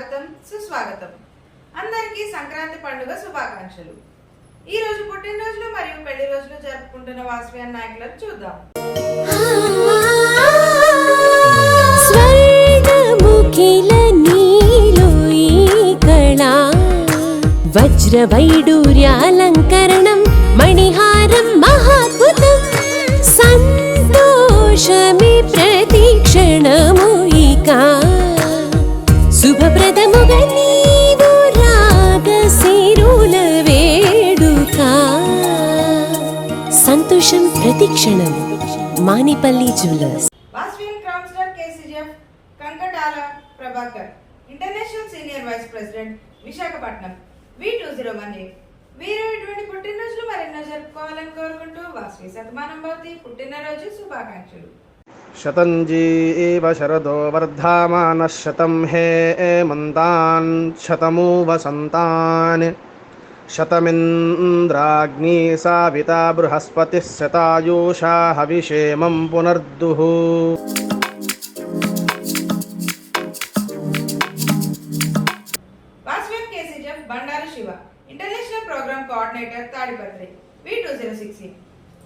స్వాగతం సుస్వాగతం. అందరికీ సంక్రాంతి పండుగ శుభాకాంక్షలు. ఈ రోజు పుట్టినరోజులు మరియు పెళ్ళి రోజులు జరుపుకుంటున్న వాసవి నాయకులను చూద్దాం. స్వర్ణముఖిల నీలో వజ్రవైడూర్యాలంకరణం మణిహారం మహాద్భుతం. సంతోషమి ప్ర క్షణం. Manipalli jewellers. బాస్ఫియన్ crown star KCGF Kankatala Prabhakar. International senior vice president Visakhapatnam. V two zero one eight ఇటువంటి పుట్టినరోజులు మరెన్నో జరుపుకోవాలని కోరుకుంటూ వాస్వి శతమానం భవతి పుట్టినరోజు శుభాకాంక్షలు. శరదో వర్ధమాన శతం హే మంతాన్ శతమూ వసంతాన్ शतमिन्द्राग्नी साविता बृहस्पतिः शतायुषा हविषेमं पुनर्दुः Vasavi KCGF Bandaru Siva international programme coordinator Tadipatri V two zero six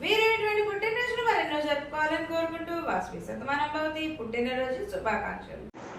వీరు ఇటువంటి పుట్టినరోజులు మరెన్నో జరుపుకోవాలని కోరుకుంటూ వాసవి శతమానం భవతి పుట్టినరోజు శుభాకాంక్షలు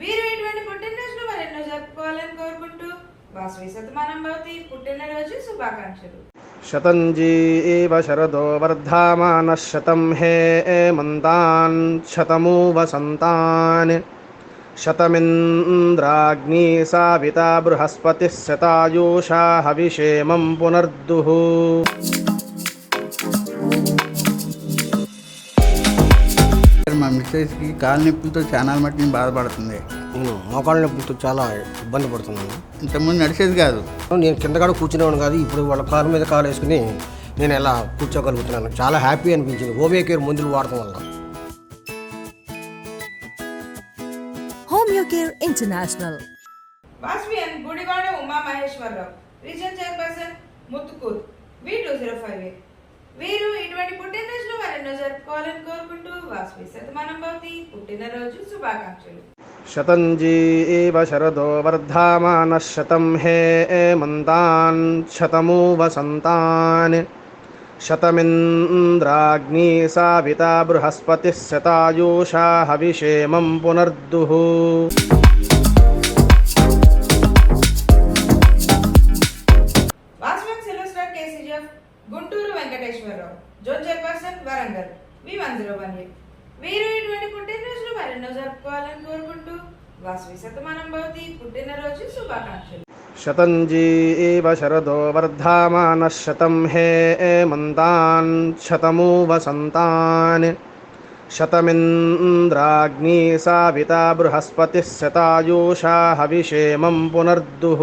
వీరు ఇటువంటి పుట్టినరోజులు మరెన్నో జరుపుకోవాలని కోరుకుంటూ వాసవి శతమానం భవతి పుట్టినరోజు శుభాకాంక్షలు. శతంజీ శరదో వర్ధమాన శతం హే మంతాన్ శతమూ వసంతాన్ శతమింద్రాగ్ని సావిత బృహస్పతి శతాయూషా హవిషేమం పునర్దుః మా మిస్సెస్కి కాలు నొప్పులతో చాలా మట్టి బాధపడుతుంది. నేను మోకాళ్ళ నొప్పులతో చాలా ఇబ్బంది పడుతున్నాను. ఇంతకుముందు నడిచేది కాదు. నేను కింద కూడా కూర్చునేవాడు కాదు ఇప్పుడు వాళ్ళ కాలు మీద కాలు వేసుకుని నేను ఎలా కూర్చోగలుగుతున్నాను. చాలా హ్యాపీ అనిపించింది. హోమియో కేర్ మందులు వాడటం వల్ల. Care International. వాస్వియన్ Gudivada Uma Maheswararao region chairperson Muthukur. V two zero five ఇటువంటి ఘనంగా జరుపుకోవాలని కోరుకుంటూ వాస్వి శతమానం భవతి పుట్టినరోజు శుభాకాంక్షలు. శతంజీ ఇవ శరదో వర్ధమాన శతం హే మంతాన్ శతమూ వసంతాన్ శతమింద్రాగ్ని సావిత బృహస్పతిः శతాయూషా హవిషేమం పునర్దుః. వెంకటేశ్వరరావు జోన్ చైర్పర్సన్ వరంగల్ మీ వన్ జీరో వన్ ఎయిట్ మీరు ఇటువంటి పుట్టినరోజులు మరెన్నో జరుపుకోవాలని కోరుకుంటూ వాసవి శతమానం భవతి పుట్టినరోజు శుభాకాంక్షలు. శతంజీ శరదో వర్ధమాన శతం హే మంతాన్ శతమూ వసంతాన్ శతమింద్రాగ్ని సావిత బృహస్పతిశతాయూషా హవిషేమం పునర్దుః.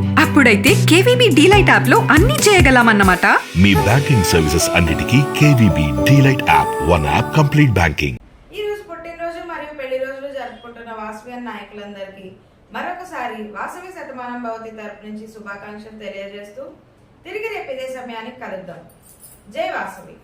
అప్పుడైతే కేవీబీ డీలైట్ యాప్లో అన్ని చేయగలమన్నమాట. మీ బ్యాంకింగ్ సర్వీసెస్ అన్నిటికీ KVB DLite app one app complete banking. ఈ రోజు పుట్టినరోజు మరియు పెళ్ళి రోజులు జరుపుకుంటున్న వాసవి నాయకులందరికీ మరొకసారి వాసవి శతమానం భవతి తరపు నుంచి శుభాకాంక్షలు తెలియజేస్తూ తిరిగి రేపు ఇదే సమయానికి కలుద్దాం. జై వాసవి.